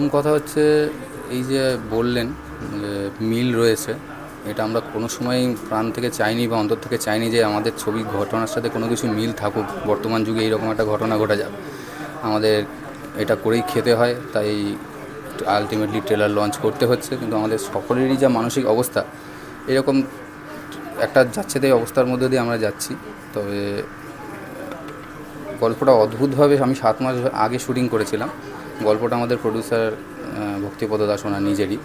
প্রথম কথা হচ্ছে এই যে বললেন মিল রয়েছে, এটা আমরা কোনো সময় প্রাণ থেকে চাইনি বা অন্তর থেকে চাইনি যে আমাদের ছবি ঘটনার সাথে কোনো কিছু মিল থাকুক। বর্তমান যুগে এইরকম একটা ঘটনা ঘটে যাক। আমাদের এটা করেই খেতে হয়, তাই আলটিমেটলি ট্রেলার লঞ্চ করতে হচ্ছে। কিন্তু আমাদের সকলেরই যা মানসিক অবস্থা, এরকম একটা যাচ্ছে তাই অবস্থার মধ্যে দিয়ে আমরা যাচ্ছি। তবে গল্পটা অদ্ভুতভাবে আমি সাত মাস আগে শুটিং করেছিলাম। গল্পটা আমাদের প্রডিউসার ভক্তিপদ দাস ওনার নিজেরই।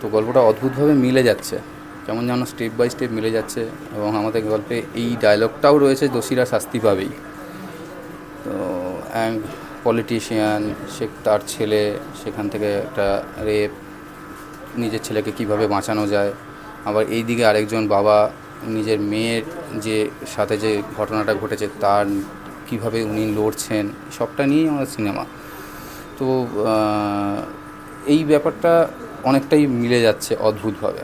তো গল্পটা অদ্ভুতভাবে মিলে যাচ্ছে। কেমন যেন স্টেপ বাই স্টেপ মিলে যাচ্ছে এবং আমাদের গল্পে এই ডায়লগটাও রয়েছে দোষীরা শাস্তি পাবেই। তো পলিটিশিয়ান সে তার ছেলে, সেখান থেকে একটা রেপ নিজের ছেলেকে কীভাবে বাঁচানো যায়? আবার এই দিকে আরেকজন বাবা, নিজের মেয়ের যে সাথে যে ঘটনাটা ঘটেছে, তার কীভাবে উনি লড়ছেন? সবটা নিয়েই আমাদের সিনেমা তো এই ব্যাপারটা অনেকটাই মিলে যাচ্ছে অদ্ভুতভাবে।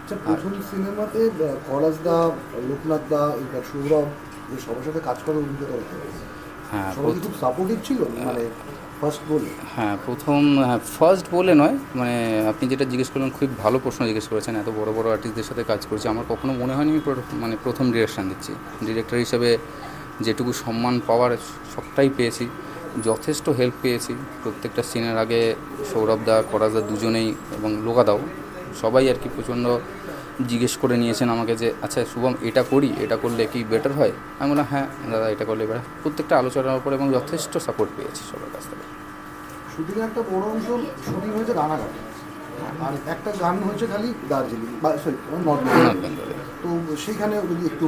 আচ্ছা প্রথম সিনেমাতে করাস দা লোকনাথ দা এবার সৌরভ যে সবার সাথে কাজ করার অভিজ্ঞতা হ্যাঁ খুব সাপোর্টিভ ছিল? মানে ফার্স্ট বলে। হ্যাঁ প্রথম হ্যাঁ ফার্স্ট বলে নয় মানে আপনি যেটা জিজ্ঞেস করলেন খুব ভালো প্রশ্ন জিজ্ঞেস করেছেন এত বড় বড় আর্টিস্টদের সাথে কাজ করছি। আমার কখনো মনে হয়নি আমি মানে প্রথম ডিরেকশন দিচ্ছি। ডিরেক্টর হিসেবে যেটুকু সম্মান পাওয়ার সবটাই পেয়েছি। যথেষ্ট হেল্প পেয়েছি। প্রত্যেকটা সিনের আগে সৌরভ সৌরভদা করাজদা দুজনেই এবং লোকাদাও সবাই আর কি প্রচণ্ড জিজ্ঞেস করে নিয়েছেন আমাকে যে আচ্ছা শুভম এটা করি এটা করলে কি বেটার হয়? আমি বললাম হ্যাঁ দাদা এটা করলে এবার প্রত্যেকটা আলোচনার উপর এবং যথেষ্ট সাপোর্ট পেয়েছি সবার কাছ থেকে। শুটিং একটা বড় অংশ শুটিং হয়েছে রানাঘাটে। আর একটা গান হয়েছে খালি দার্জিলিং বা সরি নর্থ বেঙ্গলে। তো যদি একটু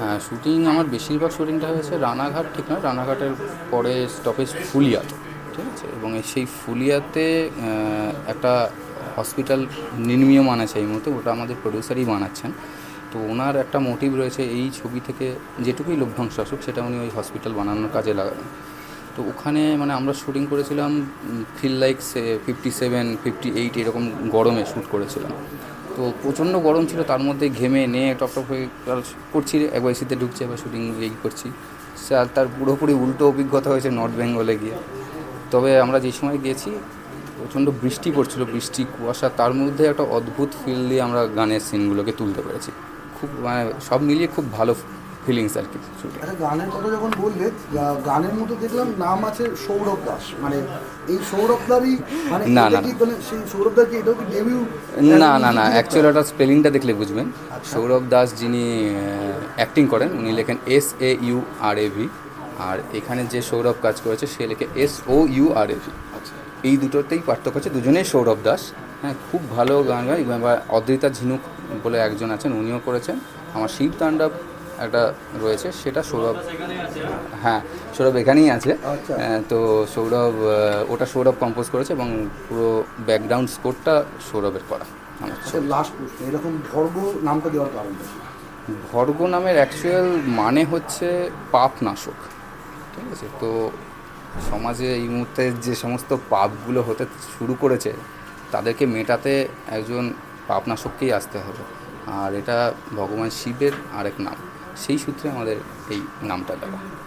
হ্যাঁ শুটিং আমার বেশিরভাগ শুটিংটা হয়েছে রানাঘাট, ঠিক নয়? রানাঘাটের পরে স্টপেজ ফুলিয়া। ঠিক আছে? এবং সেই ফুলিয়াতে একটা হসপিটাল নির্মীয়মান আছে এই মুহূর্তে, ওটা আমাদের প্রডিউসারই বানাচ্ছেন। তো ওনার একটা মোটিভ রয়েছে, এই ছবি থেকে যেটুকুই লভ্যাংশ আসুক, সেটা উনি ওই হসপিটাল বানানোর কাজে লাগাবেন। তো ওখানে মানে আমরা শুটিং করেছিলাম feel like say fifty seven fifty eight এরকম গরমে শ্যুট করেছিলাম। তো প্রচণ্ড গরম ছিল, তার মধ্যে ঘেমে নিয়ে টপ টপ হয়ে করছি, একবার এসিতে ঢুকছি এবার শুটিং এই করছি। তার পুরোপুরি উল্টো অভিজ্ঞতা হয়েছে নর্থ বেঙ্গলে গিয়ে। তবে আমরা যে সময় গিয়েছি প্রচণ্ড বৃষ্টি পড়ছিল, বৃষ্টি, কুয়াশা, তার মধ্যে একটা অদ্ভুত ফিল দিয়ে আমরা গানের সিনগুলোকে তুলতে পেরেছি। খুব মানে সব মিলিয়ে খুব ভালো ফিলিংস আর কি শুটিং আচ্ছা গানের কথা যখন বললে গানের মধ্যে দেখলাম নাম আছে সৌরভ দাস। মানে এই সৌরভ দারই মানে না, না, মানে সেই সৌরভ দার কি এটাও কি ডেবিউ না না না অ্যাকচুয়ালি ওটা স্পেলিংটা দেখলে বুঝবেন। সৌরভ দাস যিনি অ্যাক্টিং করেন উনি লেখেন S A U R A V আর এখানে যে সৌরভ কাজ করেছে সে লেখে S O U R A V আচ্ছা। এই দুটোতেই পার্থক্য আছে দুজনেই সৌরভ দাস। হ্যাঁ খুব ভালো গান গায়। অদ্রিতা ঝিনুক বলে একজন আছেন উনিও করেছেন। আমার শিব তাণ্ডব একটা রয়েছে সেটা সৌরভ হ্যাঁ সৌরভ এখানেই আছে। আচ্ছা। তো সৌরভ ওটা সৌরভ কম্পোজ করেছে এবং পুরো ব্যাকগ্রাউন্ড স্কোরটা সৌরভের করা। আচ্ছা লাস্ট প্রশ্ন এরকম ভর্গ নামটা দেওয়ার কারণটা কি? ভর্গ নামের অ্যাকচুয়াল মানে হচ্ছে পাপ নাশক ঠিক আছে? তো সমাজে এই মুহূর্তে যে সমস্ত পাপগুলো হতে শুরু করেছে তাদেরকে মেটাতে একজন পাপনাশককেই আসতে হবে। আর এটা ভগবান শিবের আরেক নাম। সেই সূত্রে আমাদের এই নামটা দেওয়া।